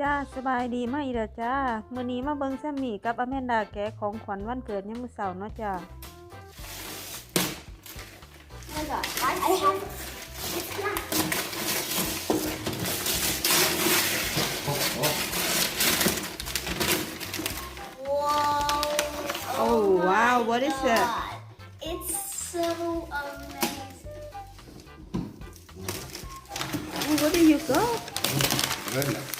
จ้าสบายดีไหมเด้อจ้ามื้อนี้มาเบิ่งแซมมี่กับอแมนดาแกะของขวัญวันเกิดยามมื้อเช้าเนาะจ้า Oh my god, I have. It's not. Whoa. Oh, my wow, what is that? God. It's so amazing. Oh, where did you go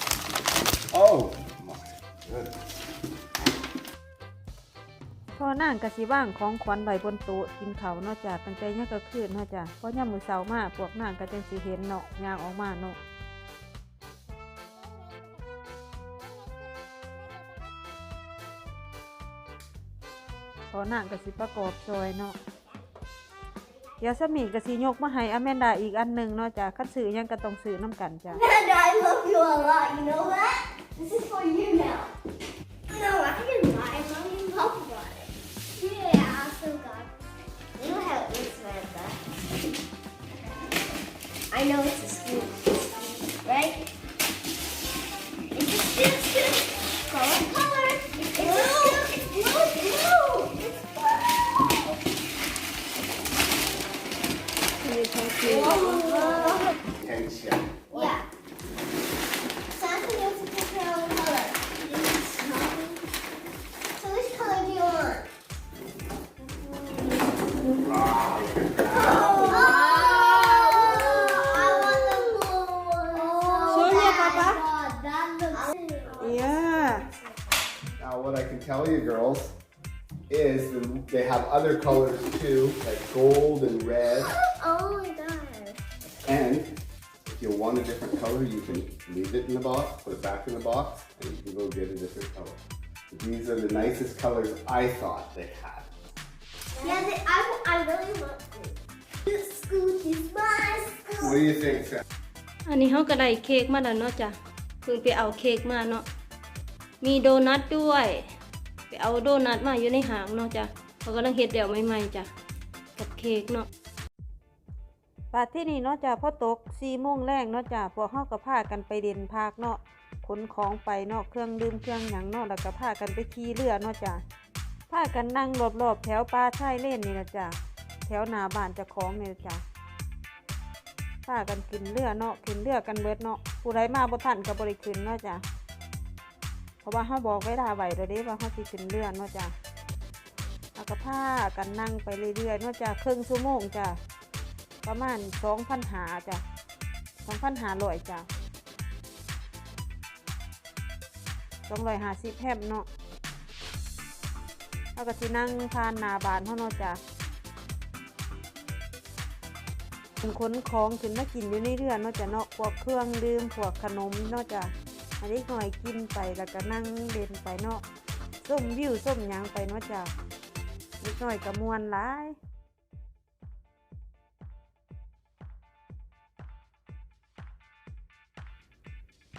พอนางก็สิว่างของขวัญไว้บนโต๊ะกินเขาเนาะจ้าตั้งแต่ยังก็คืนเนาะจ้าเพราะยามมื้อเช้ามาพวกนางก็จังสิเห็นเนาะยางออกมาเนาะพอนางก็สิประกอบซอยเนาะเดี๋ยวสมีก็สิยกมาให้อแมนดาอีกอันหนึ่งเนาะจ้าคันซื้อยังก็ต้องซื้อนํกันจ้า And I love you a lot, you know that? This is for you now. No, I didn't I know it's tell you, girls, is that they have other colors too, like gold and red. Oh my god. And if you want a different color, you can leave it in the box, put it back in the box, and you can go get a different color. These are the nicest colors I thought they had. Yeah, they, I, I really want this. This scoot is my scoot. What do you think, Sam? อันนี้เขาก็ได้เค้กมาแล้วเนาะจ้ะเพิ่งไปเอาเค้กมาเนาะ มีโดนัทด้วย ไป เอาโดนัทมาอยู่ในหางเนาะจ้ะเขากำลังเฮ็ดเดี่ยวใหม่ๆจ้ะกับเค้กเนาะป่าที่นี่เนาะจ้าพอตกสี่โมงแรกเนาะจ้าพวกเฮาก็พากันไปเด่นพากเนาะขนของไปเนาะเครื่องดื่มเครื่องหยังเนาะแล้วก็พากันไปขี่เรือเนาะจ้าพากันนั่งรอบๆแถวป่าชายเลนนี่นะจ้าแถวหน้าบ้านเจ้าของนี่นะจ้าพากันขึ้นเรือเนาะขึ้นเรือกันเบิดเนาะผู้ใดมาบ่ทันก็บ่ได้ขึ้นเนาะจ้าเพ ราะว่าเฮาบอกไว้ดาไหว้แล้วเด้ว่าเฮาสิขึ้นเรือเนาะจ้าแล้วก็พากันนั่งไปเรื่อยๆเนาะจ้าครึ่งชั่วโมงจ้าประมาณสองพันหาจ้ะสองพันหาร้อยจ้ะสองร้อยหาสิแฮมเนาะแล้วก็ที่นั่งทานนาบานเท่าเนาะจ้ะเป็นขนของขึ้นมากินอยู่ในเรือเนาะจ้ะเนาะพวกเครื่องดื่มพวกขนมเนาะจ้ะ อันนี้หน่อยกินไปแล้วก็นั่งเล่นไปเนาะส้มวิวส้มยังไปเนาะจ้ะนิดหน่อยก็มวนหลาย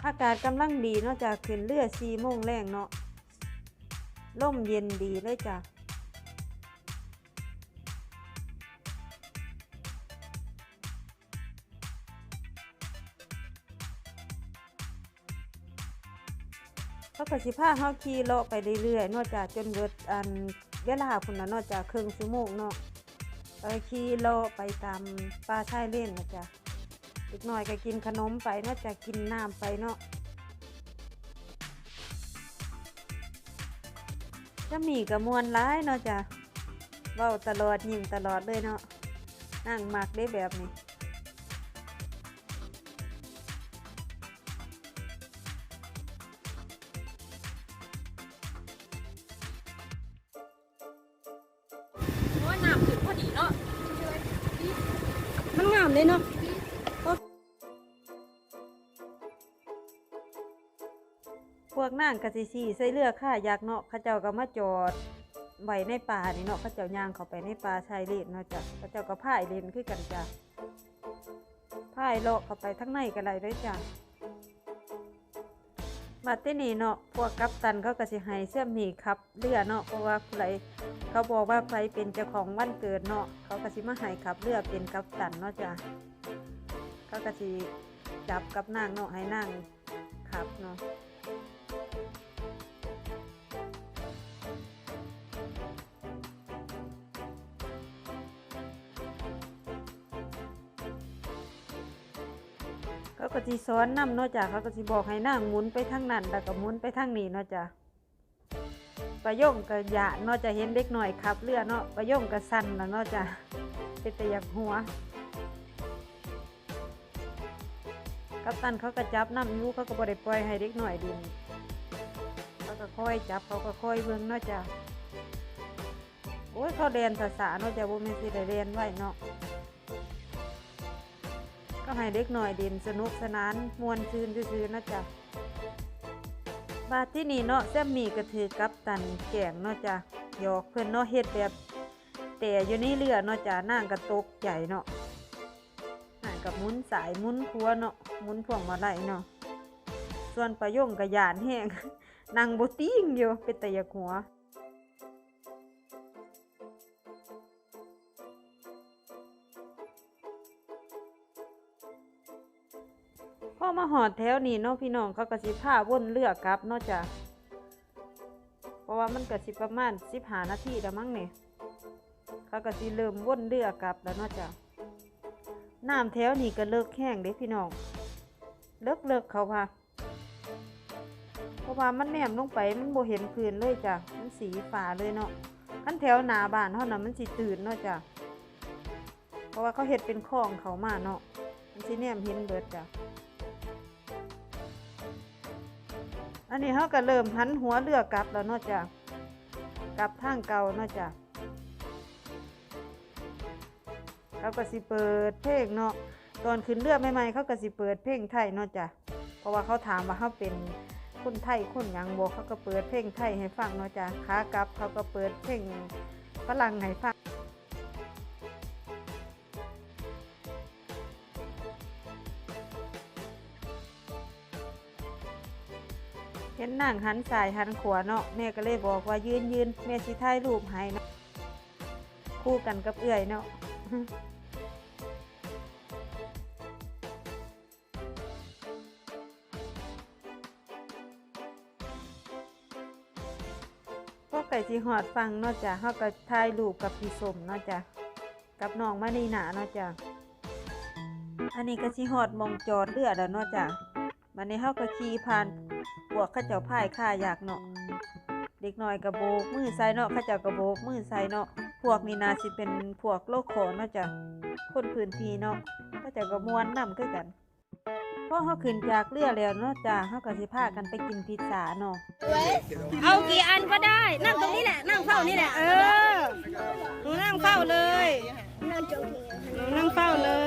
อากาศกำลังดีเนาะจ้ะขึ้นเรือสี่โมงแรงเนาะล่มเย็นดีเลยจ้ะ ก็สิพาเฮาขี่เลาะไปเรื่อยๆนาะจ้ะจนเบิดอันเวลาพุ่นน่ะนาะจ้ะครึ่งชั่วโมงเนาะไปขี่เลาะไปตามป่าชายเล่นนะจ้ะอีกหน่อยก็กินขนมไปนาะจะกินน้ำไปเนาะจะมีกระมวลร้ายเนาะจ้ะเว้าตลอดยิ้มตลอดเลยเนาะนั่งมักได้แบบนี้ เลยเนาะพวกนั่งกะสิสีใส่เลือกค่ะอยากเนาะข้าเจ้าก็มาจอดไว้ในป่านี่เนาะข้าเจ้าย่างเข้าไปในป่าชายเลนเนาะจ้ะข้าเจ้าก็พายเลนขึ้นกันจ้ะพายเลาะเข้าไปทั้งในกันเลยด้วยจ้ะ มาที่นี่เนาะพวกกัปตันเขาก็สิให้เสื้อมีครับเรือเนาะเพราะว่าใครเขาบอกว่าใครเป็นเจ้าของวันเกิดเนาะเขาก็สิมาให้ขับเรือเป็นกัปตันเนาะจ้ะเขาก็สิจับกับนางเนาะให้นางขับเนาะ สิสอนนำเนาะจ้ะเขาก็สิบอกให้นางหมุนไปทางนั้นแล้วก็หมุนไปทางนี้เนาะจ้ะประโยงก็หยาเนาะจะเห็นเด็กหน่อยขับเรือเนาะประโยงก็สั่นแล้วเนาะจ้ะเป็นแต่อยากหัวกัปตันเขาก็จับน้ำยูเขาก็บ่ได้ปล่อยให้เด็กหน่อยดินเขาก็ค่อยจับเขาก็ค่อยเบิ่งเนาะจ้ะโอ้ยเขาเรียนภาษาเนาะจ้ะบ่แม่นสิได้เรียนไว้เนาะ ก็ให้เด็กหน่อยดินสนุกสนานมวนซื่นซื่อๆนะจ้ะบาดที่นี่เนาะแซมมี่ก็ถือกัปตันแกล้งเนาะจ้ะหยอกเพิ่อนเนาะเฮ็ดแบบแต่อยู่ในเรือเนาะจ้ะนางก็ตกใจเนาะห่งกับมุนสายมุนครัวเนาะมุนพวงมาลัยเนาะส่วนประโยงกับยานแห้งนั่งบติ้งอยู่เป็นแต่ยกหัว อมาหอดแถวนี้เนาะพี่น้องเขาก็สิพาวนเรือกลับนาะจ้ะเพราะว่ามันก็สิประมาณสิบหานาทีแล้วมั้งเนี่ยเขาก็สิเริ่มวนเรือกลับแล้วนาะจ้ะน้ำแถวนี่ก็เลิกแห้งเด้พี่น้องเลิกเลิกเขาค่ะเพราะว่ามันแนมลงไปมันโบเห็นพื้นเลยจ้ะมันสีฟ้าเลยเนาะขั้นแถวหนาบ้านเท่านั้นมันสิตื่นเนาะจ้ะเพราะว่าเขาเห็ดเป็นคลองเขามาเนาะมันสิแนมเห็นเบิดจ้ะ อันนี้เขาก็เริ่มหันหัวเรือกกลับแล้วเนาะจ้ะกลับทางเก่าเนาะจ้ะเขาก็สิเปิดเพลงเนาะตอนขึ้นเรือกใหม่ๆเขาก็สิเปิดเพลงไทยเนาะจ้ะเพราะว่าเขาถามว่าเขาเป็นคนไทยคนยังบอกเขาก็เปิดเพลงไทยให้ฟังเนาะจ้ะขากลับเขาก็เปิดเพลงฝรั่งให้ฟัง เห็นนั่งหันสายหันขวาเนาะแม่ก็เลยบอกว่ายืนยืนแม่สิถ่ายรูปให้นะคู่กันกับเอื่อยเนาะก็ไก่สิหอดฟังเนอกจากเขาก็ถ่ายรูปกับพี่สมเนอกจากกับน้องมานีหนาเนอกจากอันนี้ก็สิหอดมองจอดเรือดแล้วเนอกจากมันนี้เขาก็ขี่ผ่าน พวกข้าเจ้าพ่ายข้าอยากเนาะเด็กน้อยกระโบกมือใส่เนาะข้าเจ้ากระโบกมือใส่เนาะพวกนี้นาสิเป็นพวกโลกขอเนาะจ้ะคนพื้นที่เนาะข้าเจ้าก็มวนนำคือกันพอเขาขึ้นจากเรือแล้วเนาะจ้ะเขาก็สิพากันไปกินพิซซ่าเนาะเอากี่อันก็ได้ นั่งตรงนี้แหละ นั่งเฝ้านี่แหละ เออหนูนั่งเฝ้าเลยหนูนั่งเฝ้าเลย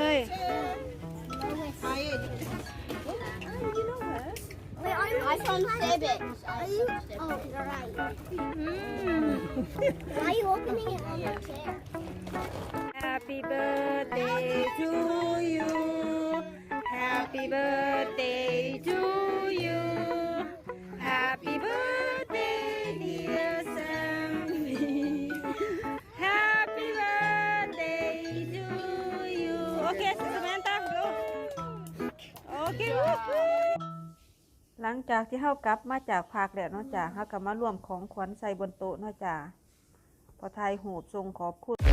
I found Sibbits. Are you? Oh, you're right. Mm. Why are you opening it on the chair? Happy birthday to you Happy birthday to you Happy birthday dear Sammy Happy birthday to you Okay Samantha go Okay หลังจากที่เฮากลับมาจากภาคแล้วเนาะจ้ะเฮาก็มาร่วมของขวัญใส่บนโต๊ะเนาะจ้ะพอทายหูบทรงขอบคุณ